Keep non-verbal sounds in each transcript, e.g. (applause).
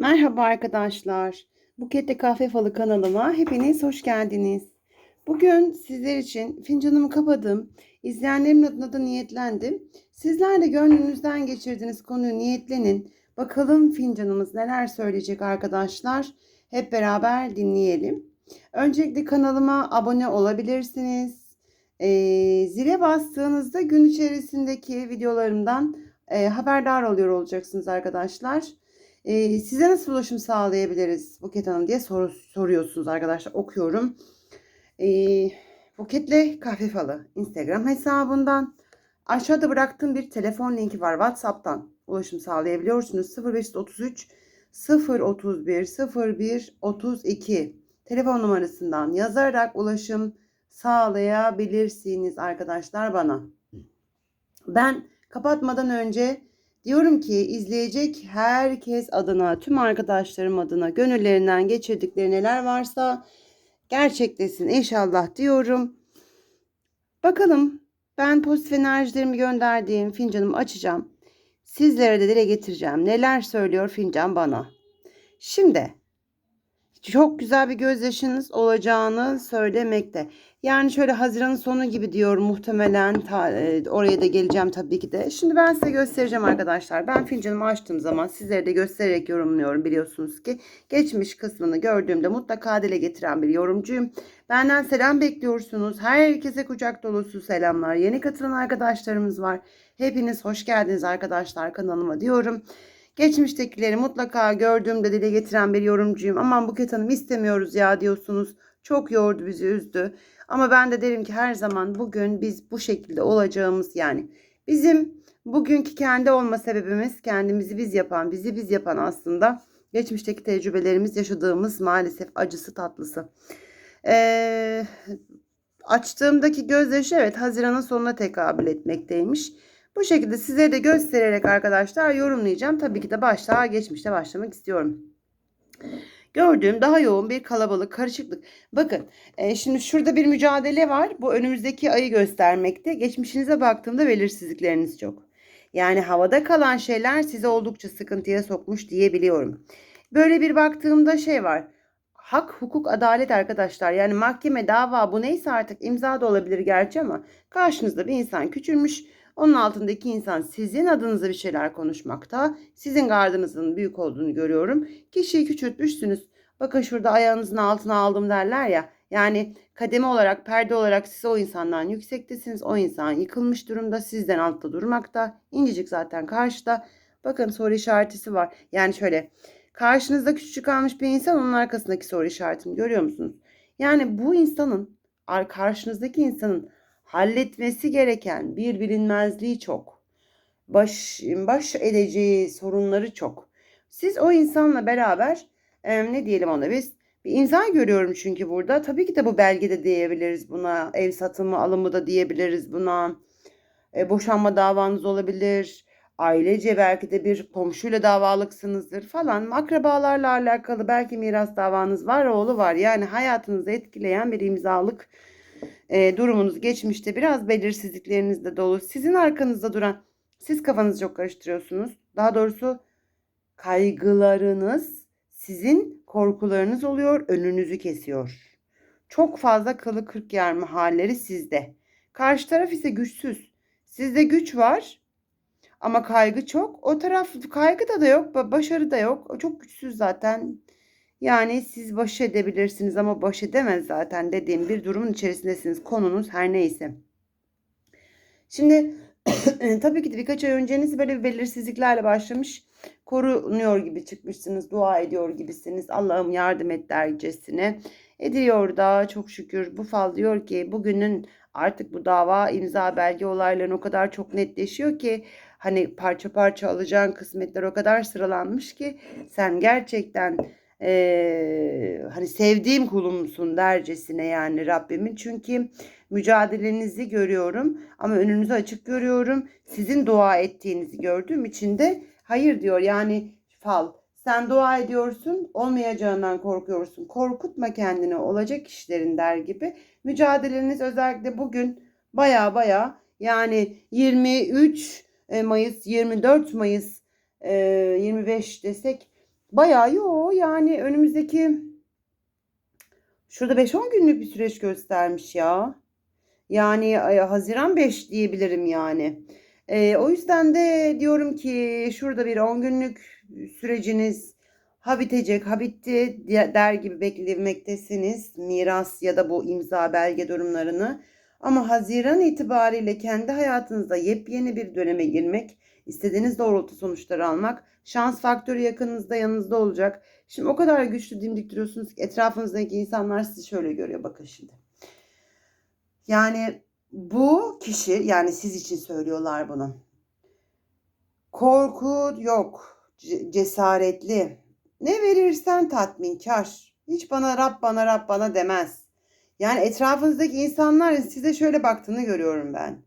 Merhaba arkadaşlar. Buket'te Kahve Falı kanalıma hepiniz hoş geldiniz. Bugün sizler için fincanımı kapadım. İzleyenlerim adına da niyetlendim. Sizler de gönlünüzden geçirdiğiniz konuyu niyetlenin. Bakalım fincanımız neler söyleyecek arkadaşlar. Hep beraber dinleyelim. Öncelikle kanalıma abone olabilirsiniz. Ee, zile bastığınızda gün içerisindeki videolarımdan e, haberdar oluyor olacaksınız arkadaşlar. Ee, size nasıl ulaşım sağlayabiliriz Buket Hanım diye sor, soruyorsunuz arkadaşlar. Okuyorum. Ee, Buket'le kahve falı Instagram hesabından aşağıda bıraktığım bir telefon linki var. WhatsApp'tan ulaşım sağlayabiliyorsunuz. 0533 031 01 32 telefon numarasından yazarak ulaşım sağlayabilirsiniz arkadaşlar bana. Ben kapatmadan önce Diyorum ki izleyecek herkes adına, tüm arkadaşlarım adına gönüllerinden geçirdikleri neler varsa gerçekleşsin inşallah diyorum. Bakalım ben pozitif enerjilerimi gönderdiğim fincanımı açacağım. Sizlere de dile getireceğim. Neler söylüyor fincan bana. Şimdi çok güzel bir gözyaşınız olacağını söylemekte. Yani şöyle Haziran'ın sonu gibi diyor muhtemelen ta, e, oraya da geleceğim tabii ki de. Şimdi ben size göstereceğim arkadaşlar. Ben fincanımı açtığım zaman sizlere de göstererek yorumluyorum biliyorsunuz ki. Geçmiş kısmını gördüğümde mutlaka dile getiren bir yorumcuyum. Benden selam bekliyorsunuz. Herkese kucak dolusu selamlar. Yeni katılan arkadaşlarımız var. Hepiniz hoş geldiniz arkadaşlar kanalıma diyorum. Geçmiştekileri mutlaka gördüğümde dile getiren bir yorumcuyum. Aman Buket Hanım istemiyoruz ya diyorsunuz. Çok yordu bizi üzdü. Ama ben de derim ki her zaman bugün biz bu şekilde olacağımız yani bizim bugünkü kendi olma sebebimiz kendimizi biz yapan, bizi biz yapan aslında geçmişteki tecrübelerimiz yaşadığımız maalesef acısı tatlısı. Ee, açtığımdaki gözyaşı evet Haziran'ın sonuna tekabül etmekteymiş. Bu şekilde size de göstererek arkadaşlar yorumlayacağım. Tabii ki de başta geçmişte başlamak istiyorum. Gördüğüm daha yoğun bir kalabalık, karışıklık. Bakın e, şimdi şurada bir mücadele var. Bu önümüzdeki ayı göstermekte. Geçmişinize baktığımda belirsizlikleriniz çok. Yani havada kalan şeyler sizi oldukça sıkıntıya sokmuş diyebiliyorum. Böyle bir baktığımda şey var. Hak, hukuk, adalet arkadaşlar. Yani mahkeme, dava bu neyse artık imza da olabilir gerçi ama karşınızda bir insan küçülmüş onun altındaki insan sizin adınıza bir şeyler konuşmakta. Sizin gardınızın büyük olduğunu görüyorum. Kişiyi küçültmüşsünüz. Bakın şurada ayağınızın altına aldım derler ya. Yani kademe olarak, perde olarak siz o insandan yüksektesiniz. O insan yıkılmış durumda. Sizden altta durmakta. İncecik zaten karşıda. Bakın soru işaretisi var. Yani şöyle karşınızda küçücük kalmış bir insan onun arkasındaki soru işaretini görüyor musunuz? Yani bu insanın karşınızdaki insanın halletmesi gereken bir bilinmezliği çok. Baş, baş edeceği sorunları çok. Siz o insanla beraber e, ne diyelim ona biz bir imza görüyorum çünkü burada. Tabii ki de bu belgede diyebiliriz buna. Ev satımı alımı da diyebiliriz buna. E, boşanma davanız olabilir. Ailece belki de bir komşuyla davalıksınızdır falan. Akrabalarla alakalı belki miras davanız var, oğlu var. Yani hayatınızı etkileyen bir imzalık e, durumunuz geçmişte biraz belirsizliklerinizde dolu. Sizin arkanızda duran, siz kafanızı çok karıştırıyorsunuz. Daha doğrusu kaygılarınız sizin korkularınız oluyor, önünüzü kesiyor. Çok fazla kılı kırk yarma halleri sizde. Karşı taraf ise güçsüz. Sizde güç var ama kaygı çok. O taraf kaygı da da yok, başarı da yok. O çok güçsüz zaten. Yani siz baş edebilirsiniz ama baş edemez zaten dediğim bir durumun içerisindesiniz. Konunuz her neyse. Şimdi (clears throat) tabii ki de birkaç ay önceniz böyle bir belirsizliklerle başlamış. Korunuyor gibi çıkmışsınız. Dua ediyor gibisiniz. Allah'ım yardım et dercesine. Ediyor da çok şükür. Bu fal diyor ki bugünün artık bu dava imza belge olayların o kadar çok netleşiyor ki hani parça parça alacağın kısmetler o kadar sıralanmış ki sen gerçekten e, hani sevdiğim kulumsun dercesine yani Rabbimin. Çünkü mücadelenizi görüyorum ama önünüzü açık görüyorum. Sizin dua ettiğinizi gördüğüm için de hayır diyor yani fal. Sen dua ediyorsun, olmayacağından korkuyorsun. Korkutma kendini, olacak işlerin der gibi. Mücadeleniz özellikle bugün baya baya yani 23 Mayıs, 24 Mayıs, 25 desek Bayağı yo yani önümüzdeki şurada 5-10 günlük bir süreç göstermiş ya. Yani Haziran 5 diyebilirim yani. E, o yüzden de diyorum ki şurada bir 10 günlük süreciniz ha bitecek ha bitti der gibi beklemektesiniz. Miras ya da bu imza belge durumlarını. Ama Haziran itibariyle kendi hayatınızda yepyeni bir döneme girmek, istediğiniz doğrultu sonuçları almak, şans faktörü yakınınızda yanınızda olacak. Şimdi o kadar güçlü dimdik duruyorsunuz ki etrafınızdaki insanlar sizi şöyle görüyor bakın şimdi. Yani bu kişi yani siz için söylüyorlar bunu. Korku yok. Cesaretli. Ne verirsen tatminkar. Hiç bana Rab bana Rab bana demez. Yani etrafınızdaki insanların size şöyle baktığını görüyorum ben.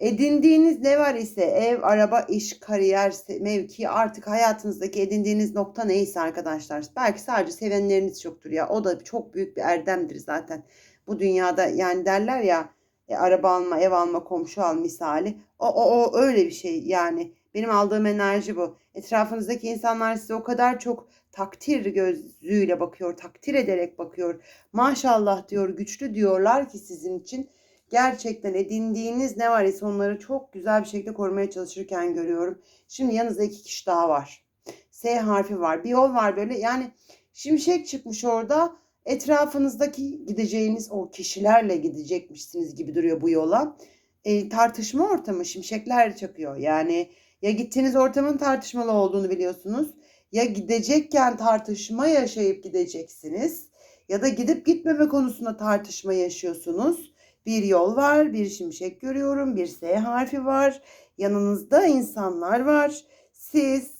Edindiğiniz ne var ise ev, araba, iş, kariyer, mevki artık hayatınızdaki edindiğiniz nokta neyse arkadaşlar. Belki sadece sevenleriniz çoktur ya. O da çok büyük bir erdemdir zaten. Bu dünyada yani derler ya e, araba alma, ev alma, komşu al misali. O, o, o öyle bir şey yani. Benim aldığım enerji bu. Etrafınızdaki insanlar size o kadar çok takdir gözüyle bakıyor, takdir ederek bakıyor. Maşallah diyor, güçlü diyorlar ki sizin için gerçekten edindiğiniz ne var ise onları çok güzel bir şekilde korumaya çalışırken görüyorum. Şimdi yanınızda iki kişi daha var. S harfi var. Bir yol var böyle. Yani şimşek çıkmış orada. Etrafınızdaki gideceğiniz o kişilerle gidecekmişsiniz gibi duruyor bu yola. E, tartışma ortamı şimşekler çakıyor. Yani ya gittiğiniz ortamın tartışmalı olduğunu biliyorsunuz. Ya gidecekken tartışma yaşayıp gideceksiniz. Ya da gidip gitmeme konusunda tartışma yaşıyorsunuz. Bir yol var, bir şimşek görüyorum, bir S harfi var. Yanınızda insanlar var. Siz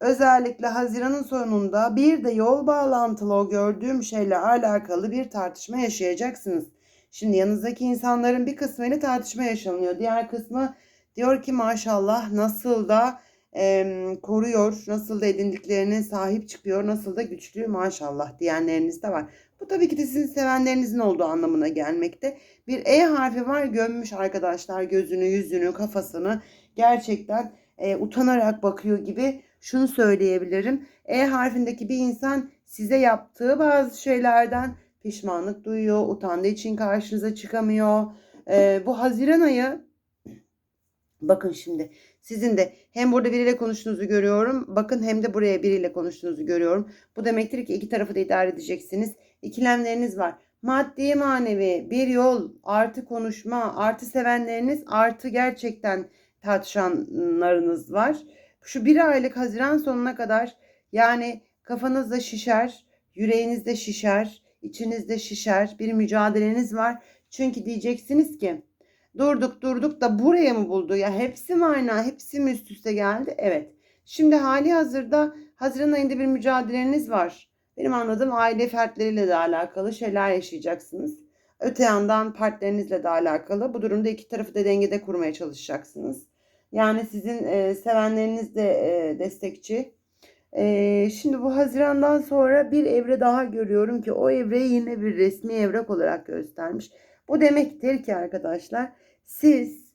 özellikle Haziran'ın sonunda bir de yol bağlantılı o gördüğüm şeyle alakalı bir tartışma yaşayacaksınız. Şimdi yanınızdaki insanların bir kısmıyla tartışma yaşanıyor. Diğer kısmı diyor ki maşallah nasıl da e, koruyor, nasıl da edindiklerine sahip çıkıyor, nasıl da güçlü maşallah diyenleriniz de var. Bu tabii ki de sizin sevenlerinizin olduğu anlamına gelmekte. Bir E harfi var gömmüş arkadaşlar gözünü, yüzünü, kafasını gerçekten e, utanarak bakıyor gibi şunu söyleyebilirim. E harfindeki bir insan size yaptığı bazı şeylerden pişmanlık duyuyor, utandığı için karşınıza çıkamıyor. E, bu Haziran ayı bakın şimdi sizin de hem burada biriyle konuştuğunuzu görüyorum. Bakın hem de buraya biriyle konuştuğunuzu görüyorum. Bu demektir ki iki tarafı da idare edeceksiniz. İkilemleriniz var. Maddi manevi bir yol artı konuşma artı sevenleriniz artı gerçekten tartışanlarınız var. Şu bir aylık Haziran sonuna kadar yani kafanızda şişer, yüreğinizde şişer, içinizde şişer bir mücadeleniz var. Çünkü diyeceksiniz ki durduk durduk da buraya mı buldu? Ya hepsi mi aynı? Hepsi mi üst üste geldi? Evet. Şimdi hali hazırda Haziran ayında bir mücadeleniz var. Benim anladığım aile fertleriyle de alakalı şeyler yaşayacaksınız. Öte yandan partnerinizle de alakalı. Bu durumda iki tarafı da dengede kurmaya çalışacaksınız. Yani sizin e, sevenleriniz de e, destekçi. E, şimdi bu Haziran'dan sonra bir evre daha görüyorum ki o evreyi yine bir resmi evrak olarak göstermiş. Bu demektir ki arkadaşlar siz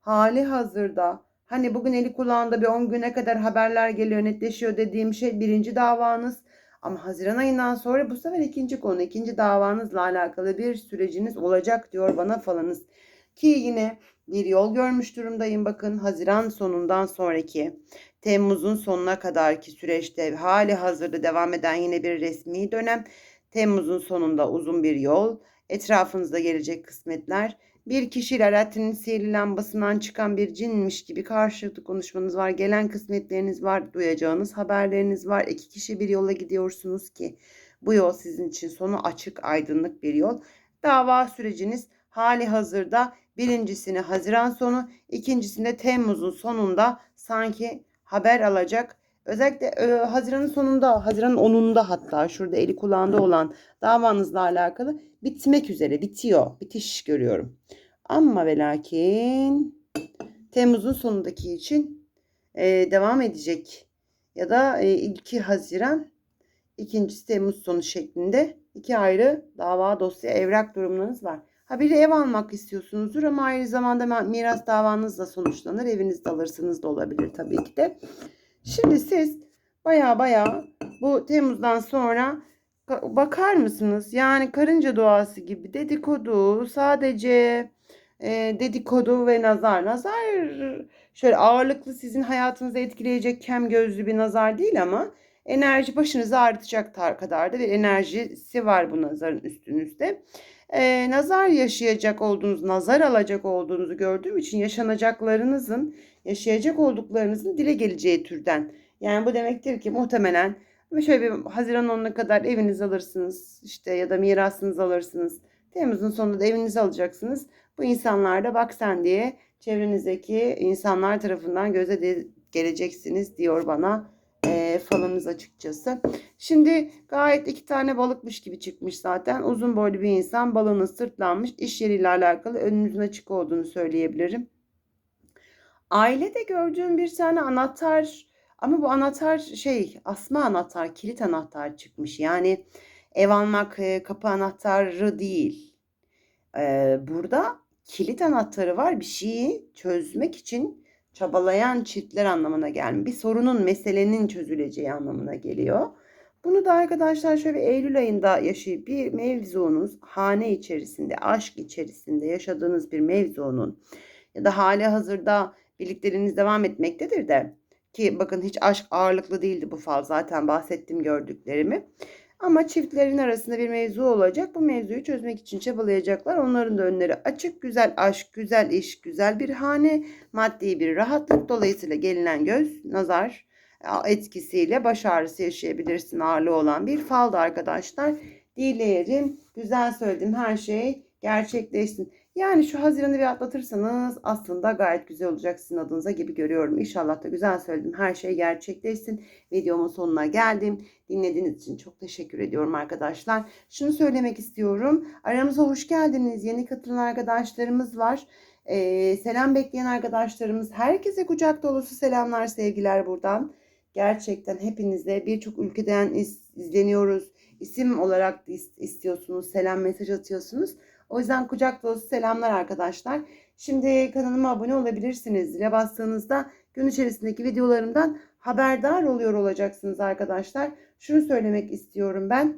hali hazırda hani bugün eli kulağında bir 10 güne kadar haberler geliyor netleşiyor dediğim şey birinci davanız. Ama Haziran ayından sonra bu sefer ikinci konu, ikinci davanızla alakalı bir süreciniz olacak diyor bana falanız. Ki yine bir yol görmüş durumdayım bakın Haziran sonundan sonraki Temmuz'un sonuna kadarki süreçte hali hazırda devam eden yine bir resmi dönem. Temmuz'un sonunda uzun bir yol, etrafınızda gelecek kısmetler, bir kişiyle Alaaddin'in sihirli lambasından çıkan bir cinmiş gibi karşılıklı konuşmanız var. Gelen kısmetleriniz var, duyacağınız haberleriniz var. İki kişi bir yola gidiyorsunuz ki bu yol sizin için sonu açık, aydınlık bir yol. Dava süreciniz hali hazırda birincisini Haziran sonu, ikincisinde Temmuz'un sonunda sanki haber alacak. Özellikle e, Haziran'ın sonunda, Haziran'ın 10'unda hatta şurada eli kulağında olan davanızla alakalı bitmek üzere, bitiyor. Bitiş görüyorum. Ama ve lakin Temmuz'un sonundaki için e, devam edecek. Ya da e, ilki Haziran, ikincisi Temmuz sonu şeklinde iki ayrı dava dosya evrak durumlarınız var. Ha bir ev almak istiyorsunuzdur ama aynı zamanda miras davanız da sonuçlanır. Evinizde alırsınız da olabilir tabii ki de. Şimdi siz baya baya bu Temmuz'dan sonra ka- bakar mısınız? Yani karınca doğası gibi dedikodu sadece e, dedikodu ve nazar. Nazar şöyle ağırlıklı sizin hayatınızı etkileyecek kem gözlü bir nazar değil ama enerji başınızı ağrıtacak kadar da bir enerjisi var bu nazarın üstünüzde. E, nazar yaşayacak olduğunuz, nazar alacak olduğunuzu gördüğüm için yaşanacaklarınızın, yaşayacak olduklarınızın dile geleceği türden. Yani bu demektir ki muhtemelen şöyle bir Haziran 10'una kadar evinizi alırsınız işte ya da mirasınızı alırsınız. Temmuz'un sonunda da evinizi alacaksınız. Bu insanlar da bak sen diye çevrenizdeki insanlar tarafından göze de geleceksiniz diyor bana e, falınız açıkçası. Şimdi gayet iki tane balıkmış gibi çıkmış zaten. Uzun boylu bir insan balığını sırtlanmış. İş yeriyle alakalı önünüzün açık olduğunu söyleyebilirim. Ailede gördüğüm bir tane anahtar ama bu anahtar şey asma anahtar, kilit anahtar çıkmış. Yani ev almak e, kapı anahtarı değil. Ee, burada kilit anahtarı var. Bir şeyi çözmek için çabalayan çiftler anlamına gelmiyor. Bir sorunun, meselenin çözüleceği anlamına geliyor. Bunu da arkadaşlar şöyle Eylül ayında yaşayıp bir mevzunuz, hane içerisinde, aşk içerisinde yaşadığınız bir mevzunun ya da hali hazırda birlikteliğiniz devam etmektedir de ki bakın hiç aşk ağırlıklı değildi bu fal zaten bahsettim gördüklerimi. Ama çiftlerin arasında bir mevzu olacak. Bu mevzuyu çözmek için çabalayacaklar. Onların da önleri açık. Güzel aşk, güzel iş, güzel bir hane, maddi bir rahatlık. Dolayısıyla gelinen göz, nazar etkisiyle baş ağrısı yaşayabilirsin ağırlığı olan bir faldı arkadaşlar. Dileyelim güzel söylediğim her şey gerçekleşsin. Yani şu Haziran'ı bir atlatırsanız aslında gayet güzel olacak sizin adınıza gibi görüyorum. İnşallah da güzel söyledim. Her şey gerçekleşsin. Videomun sonuna geldim. Dinlediğiniz için çok teşekkür ediyorum arkadaşlar. Şunu söylemek istiyorum. Aramıza hoş geldiniz. Yeni katılan arkadaşlarımız var. Ee, selam bekleyen arkadaşlarımız. Herkese kucak dolusu selamlar, sevgiler buradan. Gerçekten hepinize birçok ülkeden iz, izleniyoruz. İsim olarak da istiyorsunuz. Selam mesaj atıyorsunuz. O yüzden kucak dolusu selamlar arkadaşlar. Şimdi kanalıma abone olabilirsiniz. Zile bastığınızda gün içerisindeki videolarımdan haberdar oluyor olacaksınız arkadaşlar. Şunu söylemek istiyorum ben.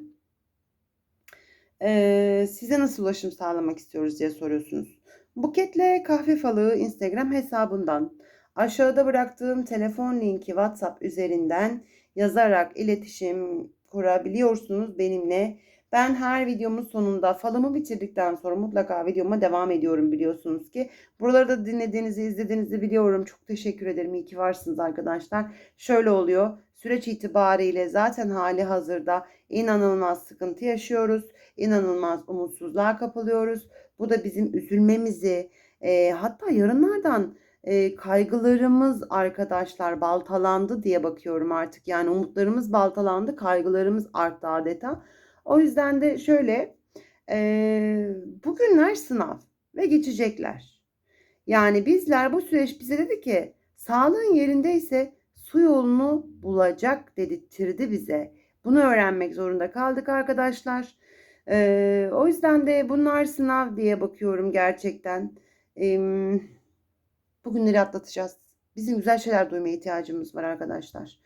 Ee, size nasıl ulaşım sağlamak istiyoruz diye soruyorsunuz. Buketle kahve falığı Instagram hesabından aşağıda bıraktığım telefon linki WhatsApp üzerinden yazarak iletişim kurabiliyorsunuz benimle. Ben her videomun sonunda falımı bitirdikten sonra mutlaka videoma devam ediyorum biliyorsunuz ki. Buraları da dinlediğinizi, izlediğinizi biliyorum. Çok teşekkür ederim. İyi ki varsınız arkadaşlar. Şöyle oluyor. Süreç itibariyle zaten hali hazırda inanılmaz sıkıntı yaşıyoruz. İnanılmaz umutsuzluğa kapılıyoruz. Bu da bizim üzülmemizi, e, hatta yarınlardan e, kaygılarımız arkadaşlar baltalandı diye bakıyorum artık. Yani umutlarımız baltalandı, kaygılarımız arttı adeta. O yüzden de şöyle e, bugünler sınav ve geçecekler. Yani bizler bu süreç bize dedi ki sağlığın yerindeyse su yolunu bulacak dedirtti bize. Bunu öğrenmek zorunda kaldık arkadaşlar. E, o yüzden de bunlar sınav diye bakıyorum gerçekten. E, bugünleri atlatacağız. Bizim güzel şeyler duymaya ihtiyacımız var arkadaşlar.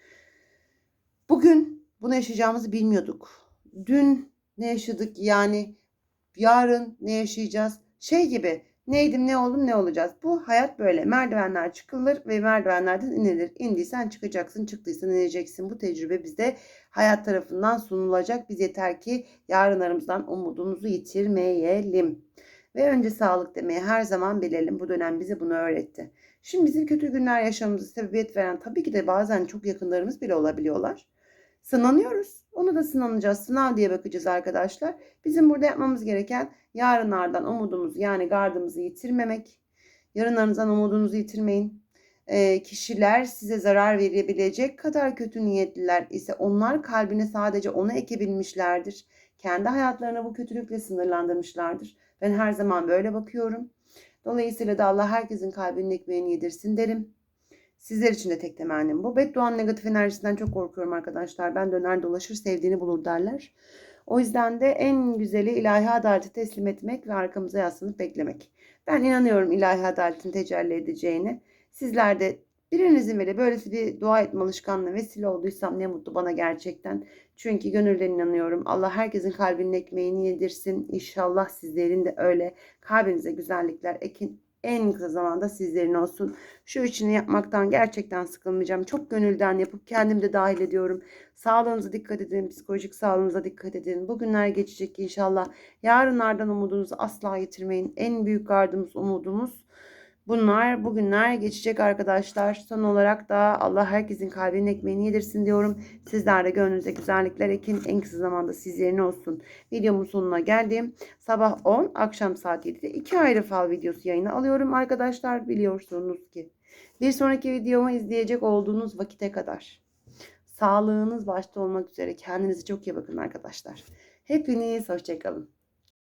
Bugün bunu yaşayacağımızı bilmiyorduk dün ne yaşadık yani yarın ne yaşayacağız? Şey gibi neydim ne oldum ne olacağız? Bu hayat böyle. Merdivenler çıkılır ve merdivenlerden inilir. İndiysen çıkacaksın, çıktıysan ineceksin. Bu tecrübe bize hayat tarafından sunulacak. Biz yeter ki yarınlarımızdan umudumuzu yitirmeyelim. Ve önce sağlık demeyi her zaman bilelim. Bu dönem bize bunu öğretti. Şimdi bizim kötü günler yaşamamızı sebebiyet veren tabii ki de bazen çok yakınlarımız bile olabiliyorlar. Sınanıyoruz. Onu da sınanacağız. Sınav diye bakacağız arkadaşlar. Bizim burada yapmamız gereken yarınlardan umudumuzu yani gardımızı yitirmemek. Yarınlarınızdan umudunuzu yitirmeyin. E, kişiler size zarar verebilecek kadar kötü niyetliler ise onlar kalbine sadece onu ekebilmişlerdir. Kendi hayatlarını bu kötülükle sınırlandırmışlardır. Ben her zaman böyle bakıyorum. Dolayısıyla da Allah herkesin kalbinin ekmeğini yedirsin derim. Sizler için de tek temennim bu. Bedduanın negatif enerjisinden çok korkuyorum arkadaşlar. Ben döner dolaşır sevdiğini bulur derler. O yüzden de en güzeli ilahi adaleti teslim etmek ve arkamıza yaslanıp beklemek. Ben inanıyorum ilahi adaletin tecelli edeceğine. Sizler de Birinizin bile böylesi bir dua etme alışkanlığı vesile olduysam ne mutlu bana gerçekten. Çünkü gönülden inanıyorum. Allah herkesin kalbinin ekmeğini yedirsin. İnşallah sizlerin de öyle kalbinize güzellikler ekin en kısa zamanda sizlerin olsun. Şu üçünü yapmaktan gerçekten sıkılmayacağım. Çok gönülden yapıp kendim de dahil ediyorum. Sağlığınıza dikkat edin, psikolojik sağlığınıza dikkat edin. Bugünler geçecek inşallah. Yarınlardan umudunuzu asla yitirmeyin. En büyük gardımız, umudumuz Bunlar bugünler geçecek arkadaşlar. Son olarak da Allah herkesin kalbinin ekmeğini yedirsin diyorum. Sizler de gönlünüze güzellikler ekin. En kısa zamanda sizlerin olsun. Videomun sonuna geldim. Sabah 10, akşam saat 7'de iki ayrı fal videosu yayına alıyorum arkadaşlar. Biliyorsunuz ki. Bir sonraki videomu izleyecek olduğunuz vakite kadar. Sağlığınız başta olmak üzere kendinize çok iyi bakın arkadaşlar. Hepiniz hoşçakalın.